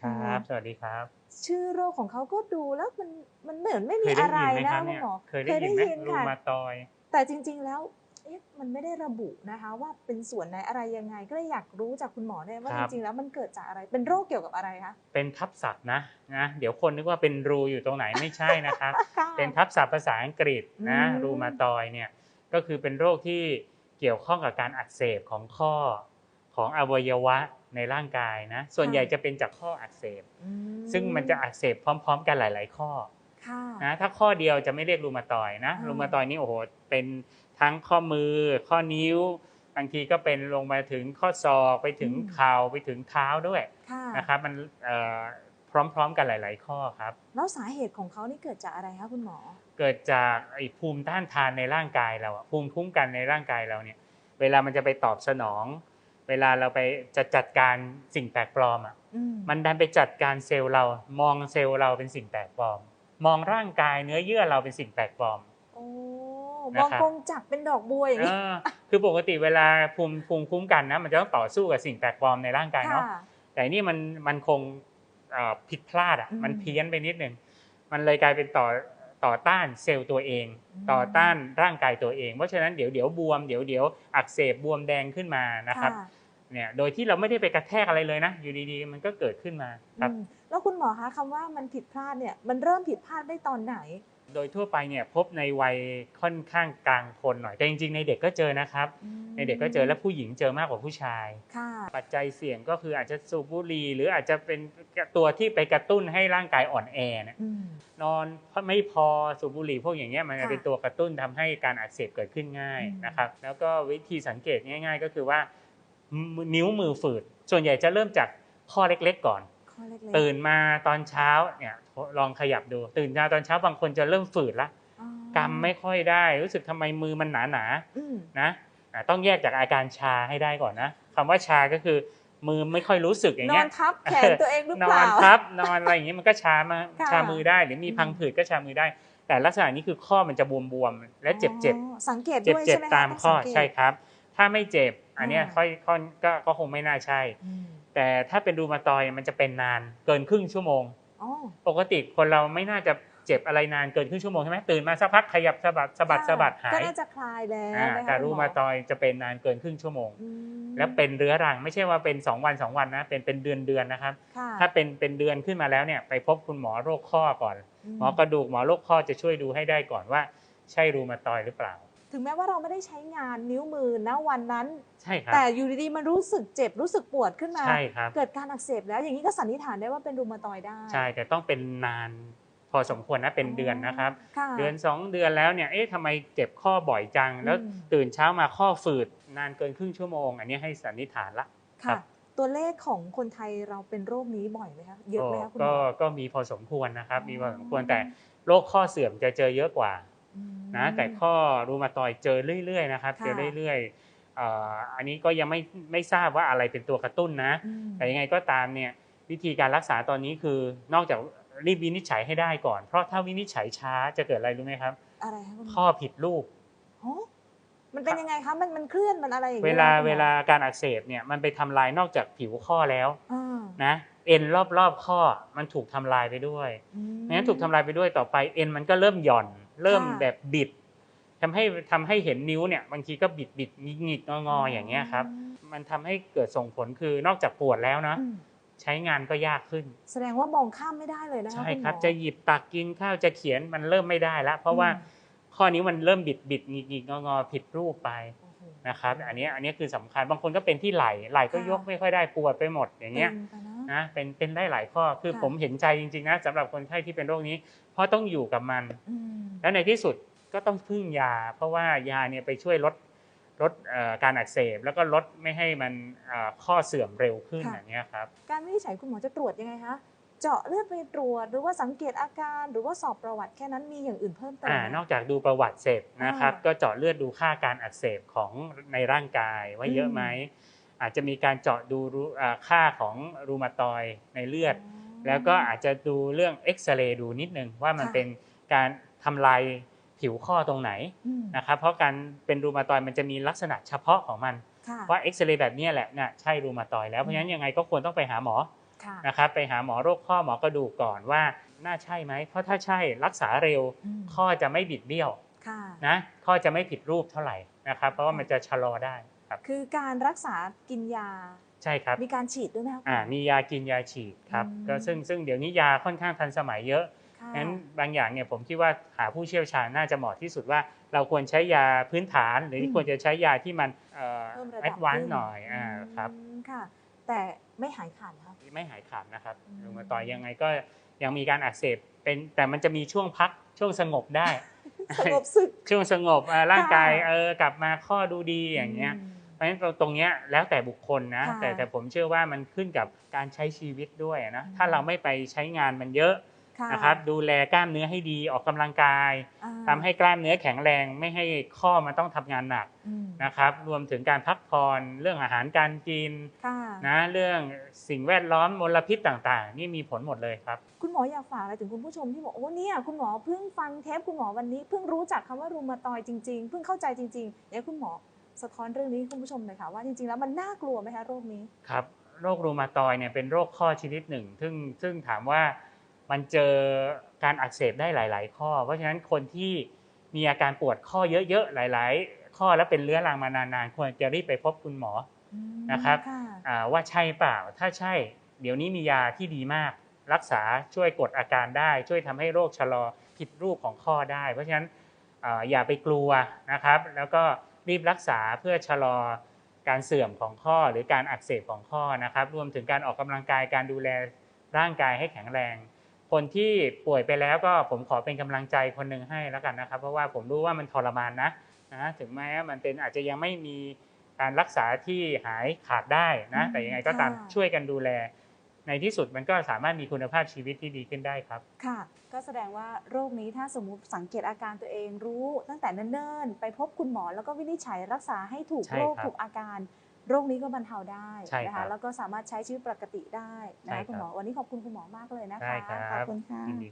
ครับสวัสดีครับ ชื่อโรคของเขาก็ดูแล้วมันมันเหมือนไม่เคมียได้อะไรยินไหมนะครับคุเนี่ณยหมอเคยได้ยินไหมรูค่ะมาตอยด์แต่จริง ๆแล้วเอ๊ะมันไม่ได้ระบุนะคะ ว่าเป็นส่วนไหนอะไรยังไง ก็เลยอยากรู้จากคุณหมอเนี่ยว่าคจรับริงๆแล้วมันเกิดจากอะไรเป็นโรคเกี่ยวกับอะไรคะเป็นทับศัพท์นะนะเดี๋ยวคนนึกว่าเป็นรูอยู่ตรงไหนไม่ใช่นะครับค่ะเป็นทับศัพท์ภาษาอังกฤษนะอืมรูมาตอยด์เนี่ยก็คือเป็นโรคที่เกี่ยวข้องกับการอักเสบของข้อ ของอวัยวะในร่างกายนะ ส่วนใหญ่จะเป็นจากข้ออักเสบอืซึ่งมันจะอักเสบพร้อม ๆ กันหลาย ๆ ข้อค่ะนะถ้าข้อเดียวจะไม่เรียกรูมาตอยด์นะอ่ารูมาตอยด์นี่โอ้โหเป็นทั้งข้อมือ ข้อนิ้วบางทีก็เป็นลงมาถึงข้อศอกไปถึงเข่าไปถึงเท้าด้วยค่ะนะครับมันเอ่อพร้อมๆ กันหลาย ๆ ข้อครับ แล้วสาเหตุของเขานี่เกิดจากอะไรคะคุณหมอ เกิดจากไอ้ภูมิต้านทานในร่างกายเราอะภูมิคุ้มกันในร่างกายเราเนี่ย เวลามันจะไปตอบสนอง เวลาเราไปจะจัดการสิ่งแปลกปลอมอะอืมมันดันไปจัดการเซลล์เรา มองเซลล์เราเป็นสิ่งแปลกปลอม มองร่างกายเนื้อเยื่อเราเป็นสิ่งแปลกปลอมโอ้นะมองครับกงจักรเป็นดอกบัวอย่างเอนี้อคือปกติเวลาภูมิภูมิคุ้มกันนะ มันจะต้องต่อสู้กับสิ่งแปลกปลอมในร่างกายเนาะค่ะแต่นี่มันมันคงเอ่อผิดพลาดอะอืมมันเพี้ยนไปนิดนึงมันเลยกลายเป็นต่อต่อต้านเซลล์ตัวเองอืมต่อต้านร่างกายตัวเอง เพราะฉะนั้นเดี๋ยวเดี๋ยวบวมเดี๋ยวเดี๋ยวอักเสบบวมแดงขึ้นมานะครับค่ะ เนี่ยโดยที่เราไม่ได้ไปกระแทกอะไรเลยนะ อยู่ดีๆ มันก็เกิดขึ้นมาครับอืมแล้วคุณหมอคะคำว่ามันผิดพลาดเนี่ยมันเริ่มผิดพลาดได้ตอนไหน โดยทั่วไปเนี่ยพบในวัยค่อนข้างกลางคนหน่อยแต่จริงๆ ในเด็กก็เจอนะครับอืมในเด็กก็เจอและผู้หญิงเจอมากกว่าผู้ชายค่ะปัจจัยเสี่ยงก็คืออาจจะสูบบุหรี่หรืออาจจะเป็นตัวที่ไปกระตุ้นให้ร่างกายอ่อนแอเนี่ยอืมนอนไม่พอสูบบุหรี่พวกอย่างเงี้ยมันจะค่ะเป็นตัวกระตุ้นทำให้การอักเสบเกิดขึ้นง่ายอืมนะครับแล้วก็วิธีสังเกตง่าย ๆ ก็คือว่ามือ นิ้วมือฝืด ส่วนใหญ่จะเริ่มจากข้อเล็กๆก่อนข้อเล็กๆตื่นมาตอนเช้าเนี่ยลองขยับดู ตื่นมาตอนเช้าบางคนจะเริ่มฝืดละอ๋อกำไม่ค่อยได้ รู้สึกทำไมมือมันหนาๆอืมนะอะต้องแยกจากอาการชาให้ได้ก่อนนะคำว่าชาก็คือ มือไม่ค่อยรู้สึกอย่างนอเงี้นยทับแขนตัวเองหรือนเปอนล่าทับนอนอะไรอย่างงี้มันก็ชามาค่ะชามือได้ หรือมีอืมพังผืดก็ชามือได้ แต่ลักษณะนี้คือข้อมันจะบวมๆและเจ็บเจ็บอ๋อสังเกตเจ็บด้วยเจ็บใช่ไหมคะตามข้อต้งสังเกตใช่ครับ ถ้าไม่เจ็บ อันเนี้ยอ่าค่อยค่อยก็ก็คงไม่น่าใช่อืมแต่ถ้าเป็นรูมาตอยด์มันจะเป็นนานเกินครึ่งชั่วโมงอ๋อปกติคนเราไม่น่าจะเจ็บอะไรนานเกินครึ่งชั่วโมงใช่ไหมตื่นมาสักพักขยับสะบัดสะบัดค่ะสะบัดหาก็ยน่าจะคลายแล้วอ่านะคะแต่คุณรูหอมาตอยด์จะเป็นนานเกินครึ่งชั่วโมงอืมแล้วเป็นเรื้อรังไม่ใช่ว่าเป็น 2 วัน 2 วันนะเป็นเป็นเดือนเดือนนะครับค่ะถ้าเป็นเป็นเดือนขึ้นมาแล้วเนี่ยไปพบคุณหมอโรคข้อก่อน หมอกระดูกหมอโรคข้อจะช่วยดูให้ได้ก่อนว่า ใช่รูมาตอยด์หรือเปล่า ถึงแม้ว่าเราไม่ได้ใช้งานนิ้วมือณวันนั้น ใช่ครับแต่อยู่ดีๆมันรู้สึกเจ็บรู้สึกปวดขึ้นมา ใช่ครับ เกิดการอักเสบแล้วอย่างนี้ก็สันนิษฐานได้ว่าเป็นรูมาตอยด์ได้ใช่แต่ต้องเป็นนานพอสมควรนะเป็นเดือนนะครับ ค่ะ เดือน 2 เดือนแล้วเนี่ยเอ๊ะทำไมเจ็บข้อบ่อยจัง แล้วอืม ตื่นเช้ามาข้อฝืดนานเกินครึ่งชั่วโมง อันนี้ให้สันนิษฐานละ ครัค่ะ บ ตัวเลขของคนไทยเราเป็นโรคนี้บ่อยไหมคะเยอะไหมคะคุณหมก็อ ก็มีพอสมควรนะครับ มีพอสมควรอืมแต่โรคข้อเสื่อมจะเจอเยอะกว่าอืม นะแต่ข้อรูมาตอยด์เจอเรื่อยๆนะครับค่ะเจอเรื่อยๆเอ่ออันนี้ก็ยังไม่ไม่ทราบว่าอะไรเป็นตัวกระตุ้นนะอืมแต่ยังไงก็ตามเนี่ยวิธีการรักษาตอนนี้คือนอกจากรีบวินิจฉัยให้ได้ก่อน เพราะถ้าวินิจฉัยช้าจะเกิดอะไรรู้ไหมครับอะไรคะคุณหมอข้อผิดรูปฮะมันเป็นยังไงคะมันมันเคลื่อนมันอะไรอย่างเวงี้ยลาหรอคุณหมอเวลาการอักเสบเนี่ยมันไปทำลายนอกจากผิวข้อแล้วอ่านะเอ็นรอบๆข้อมันถูกทำลายไปด้วยอืมงั้นถูกทำลายไปด้วยต่อไปเอ็นมันก็เริ่มหย่อน เริ่มค่ะแบบบิดทำให้ทำให้เห็นนิ้วเนี่ยบางทีก็บิดบิดหงิกหงิกงองออย่างเงี้ยครับ มันทำให้เกิดส่งผลคือนอกจากปวดแล้วนะอืมใช้งานก็ยากขึ้น แสดงว่ามองข้ามไม่ได้เลยนะคะใช่ณหมอครับจะหยิบตักกินข้าวจะเขียนมันเริ่มไม่ได้แล้วเพราะว่าอืมข้อนิ้วมันเริ่มบิดบิดหงิกหงิกงองอผิดรูปไปโอ้โหนะครับอันเนี้ยอันเนี้ยคือสำคัญบางคนก็เป็นที่ไหล่ไหล่ก็ค่ะยกไม่ค่อยได้ปวดไปหมดอย่างเงี้ยป็นไปนะนะเป็นเป็นได้หลายข้อคือค่ะผมเห็นใจจริงๆนะสำหรับคนไข้ที่เป็นโรคนี้ เพราะต้องอยู่กับมันอืม แล้วในที่สุดก็ต้องพึ่งยา เพราะว่ายาเนี่ยไปช่วยลดลดเอ่อการอักเสบแล้วก็ลดไม่ให้มันเอ่อข้อเสื่อมเร็วขึ้นอย่างเงี้ยครับการวินิจฉัยคุณหมอจะตรวจยังไงคะเจาะเลือดไปตรวจหรือว่าสังเกตอาการหรือว่าสอบประวัติแค่นั้นมีอย่างอื่นเพิ่มเติมอ่าไหมนอกจากดูประวัติเสร็จนะครับอ่าก็เจาะเลือดดูค่าการอักเสบของในร่างกายว่าเยอะไหมอาจจะมีการเจาะดูรูอ่าค่าของรูมาตอยด์ในเลือด แล้วก็อาจจะดูเรื่องเอ็กซเรย์ดูนิดนึงว่ามันค่ะเป็นการ ทำลายผิวข้อตรงไหนอืมนะครับเพราะการเป็นรูมาตอยด์มันจะมีลักษณะเฉพาะของมันค่ะว่าเอ็กซเรย์แบบเนี้ยแหละน่ะใช่รูมาตอยด์แล้วเพราะฉะนั้นยังไงก็ควรต้องไปหาหมอค่ะนะครับไปหาหมอโรคข้อหมอกระดูกก่อนว่าน่าใช่ไหมเพราะถ้าใช่รักษาเร็วอืมข้อจะไม่บิดเบี้ยวค่ะนะข้อจะไม่ผิดรูปเท่าไหร่นะครับ เพราะว่ามันจะชะลอได้ครับคือการรักษากินยาใช่ครับมีการฉีดด้วยไหมคะอ่ามียากินยาฉีดครับอืมก็ซึ่งซึ่งเดี๋ยวนี้ยาค่อนข้างทันสมัยเยอะค่ะงั้น บางอย่างเนี่ยผมคิดว่าหาผู้เชี่ยวชาญน่าจะเหมาะที่สุดว่า เราควรใช้ยาพื้นฐาน หรืออมควรจะใช้ยาที่มันเอ่อเพิ่มระแอดับดวานขึ้ซ์หน่อยอ่าครับอืมค่ะแต่ไม่หายขาดนะคะไม่หายขาดนะครับอืมรูมาตอยยังไงก็ยังมีการอักเสบเป็นแต่มันจะมีช่วงพักช่วงสงบได้สงบสึกช่วงสงบอ่าร่างกายค่ะเออกลับมาข้อดูดีอย่างเงี้ยมเพราะฉะนั้นตรงตรงเนี้ยแล้วแต่บุคคลนะค่ะแต่แต่ผมเชื่อว่ามันขึ้นกับการใช้ชีวิตด้วยนะอืมถ้าเราไม่ไปใช้งานมันเยอะค่ะ นะครับดูแลกล้ามเนื้อให้ดีออกกำลังกายอ่าทำให้กล้ามเนื้อแข็งแรงไม่ให้ข้อมันต้องทำงานหนักอืมนะครับรวมถึงการพักผ่อนเรื่องอาหารการกินค่ะนะเรื่องสิ่งแวดล้อมมลพิษต่างๆ นี่มีผลหมดเลยครับ คุณหมออยากฝากอะไรถึงคุณผู้ชมที่บอกโอ้เนี่ยคุณหมอเพิ่งฟังเทปคุณหมอวันนี้เพิ่งรู้จักคำว่ารูมาตอยด์จริงๆเพิ่งเข้าใจจริงๆเดี๋ยวคุณหมอสะท้อนเรื่องนี้ให้คุณผู้ชมหน่อยค่ะว่าจริงๆแล้วมันน่ากลัวไหมคะโรคนี้ครับโรครูมาตอยเนี่ยเป็นโรคข้อชนิดหนึ่ง ซึ่งซึ่งถามว่า มันเจอการอักเสบได้หลาย ๆ ข้อ เพราะฉะนั้นคนที่มีอาการปวดข้อเยอะๆหลาย ๆ ข้อและเป็นเรื้อรังมานานๆควรจะรีบไปพบคุณหมออืมนะครับค่ะอ่าว่าใช่เปล่าถ้าใช่เดี๋ยวนี้มียาที่ดีมาก รักษาช่วยกดอาการได้ ช่วยทำให้โรคชะลอผิดรูปของข้อได้ เพราะฉะนั้นอ่าอย่าไปกลัวนะครับ แล้วก็รีบรักษาเพื่อชะลอการเสื่อมของข้อหรือการอักเสบของข้อนะครับ รวมถึงการออกกำลังกายการดูแลร่างกายให้แข็งแรง คนที่ป่วยไปแล้วก็ผมขอเป็นกำลังใจคนหนึ่งให้แล้วกันนะครับ เพราะว่าผมรู้ว่ามันทรมานนะนะถึงแม้มันเป็นอาจจะยังไม่มีการรักษาที่หายขาดได้นะอืมแต่ยังไงก็ตามค่ะช่วยกันดูแล ในที่สุดมันก็สามารถมีคุณภาพชีวิตที่ดีขึ้นได้ครับ ค่ะ ก็แสดงว่าโรคนี้ถ้าสมมุติสังเกตอาการตัวเองรู้ตั้งแต่เนิ่นๆ ไปพบคุณหมอแล้วก็วินิจฉัยรักษาให้ถูกใช่โรคครับถูกอาการ โรคนี้ก็บรรเทาได้ใช่นะครัคะบแล้วก็สามารถใช้ชีวิตปกติได้นะใช่คะครับคุณหมอวันนี้ขอบคุณคุณหมอมากเลยนะคะได้ครับขอบคุณค่ะยินดี